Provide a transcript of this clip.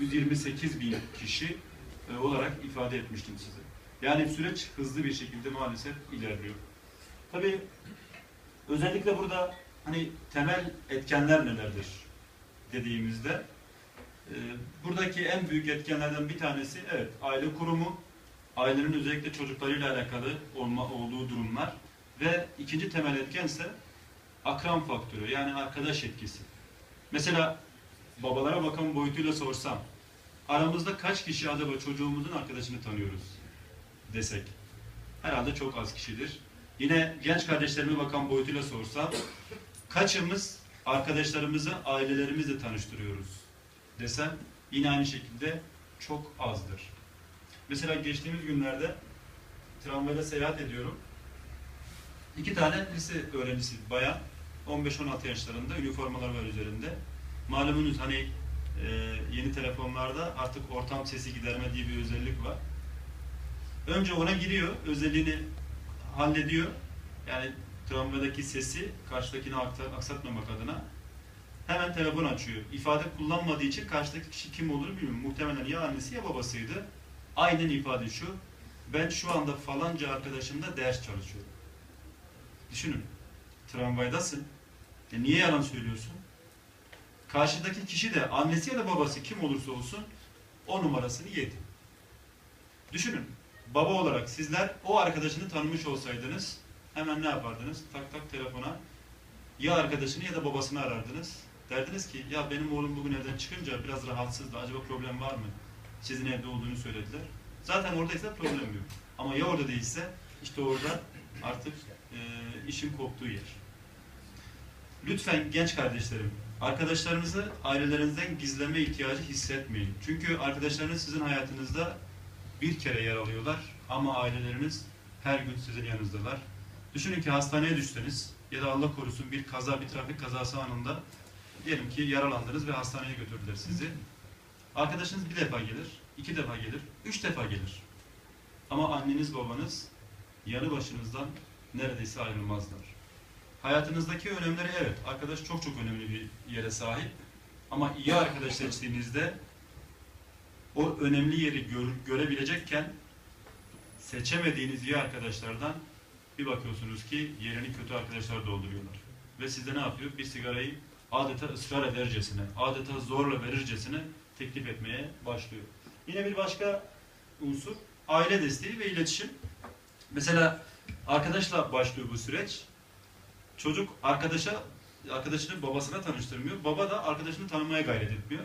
128 bin kişi e, olarak ifade etmiştim size. Yani süreç hızlı bir şekilde maalesef ilerliyor. Tabii özellikle burada hani temel etkenler nelerdir dediğimizde e, buradaki en büyük etkenlerden bir tanesi evet aile kurumu, ailenin özellikle çocuklarıyla alakalı olma, olduğu durumlar ve ikinci temel etken ise akran faktörü yani arkadaş etkisi. Mesela babalara bakan boyutuyla sorsam aramızda kaç kişi acaba çocuğumuzun arkadaşını tanıyoruz desek herhalde çok az kişidir. Yine genç kardeşlerime bakan boyutuyla sorsam kaçımız arkadaşlarımızı ailelerimizle tanıştırıyoruz desem yine aynı şekilde çok azdır. Mesela geçtiğimiz günlerde tramvayla seyahat ediyorum. İki tane lise öğrencisi bayan 15-16 yaşlarında üniformalar var üzerinde. Malumunuz hani e, yeni telefonlarda artık ortam sesi giderme diye bir özellik var. Önce ona giriyor, özelliğini hallediyor. Yani tramvaydaki sesi karşıdakine aksatmamak adına hemen telefon açıyor. İfade kullanmadığı için karşıdaki kişi kim olur bilmiyorum. Muhtemelen ya annesi ya babasıydı. Aynen ifade şu. Ben şu anda falanca arkadaşımla ders çalışıyorum. Düşünün. Tramvaydasın. E niye yalan söylüyorsun? Karşıdaki kişi de annesi ya da babası kim olursa olsun o numarasını yedi. Düşünün. Baba olarak sizler o arkadaşını tanımış olsaydınız hemen ne yapardınız? Tak tak telefona ya arkadaşını ya da babasını arardınız. Derdiniz ki ya benim oğlum bugün evden çıkınca biraz rahatsızdı. Acaba problem var mı? Sizin evde olduğunu söylediler. Zaten oradaysa problem yok. Ama ya orada değilse işte orada artık e, işin koptuğu yer. Lütfen genç kardeşlerim, arkadaşlarınızı ailelerinizden gizleme ihtiyacı hissetmeyin. Çünkü arkadaşlarınız sizin hayatınızda bir kere yer alıyorlar ama aileleriniz her gün sizin yanınızdalar. Düşünün ki hastaneye düşseniz ya da Allah korusun bir kaza, bir trafik kazası anında diyelim ki yaralandınız ve hastaneye götürdüler sizi. Arkadaşınız bir defa gelir, iki defa gelir, üç defa gelir. Ama anneniz babanız yanı başınızdan neredeyse ayrılmazlar. Hayatınızdaki önemleri evet, arkadaş çok çok önemli bir yere sahip. Ama iyi arkadaş seçtiğinizde o önemli yeri gör- görebilecekken seçemediğiniz iyi arkadaşlardan bir bakıyorsunuz ki yerini kötü arkadaşlar dolduruyorlar. Ve size ne yapıyor? Bir sigarayı adeta ısrar edercesine, adeta zorla verircesine teklif etmeye başlıyor. Yine bir başka unsur aile desteği ve iletişim. Mesela arkadaşla başlıyor bu süreç. Çocuk arkadaşa arkadaşını babasına tanıştırmıyor. Baba da arkadaşını tanımaya gayret etmiyor.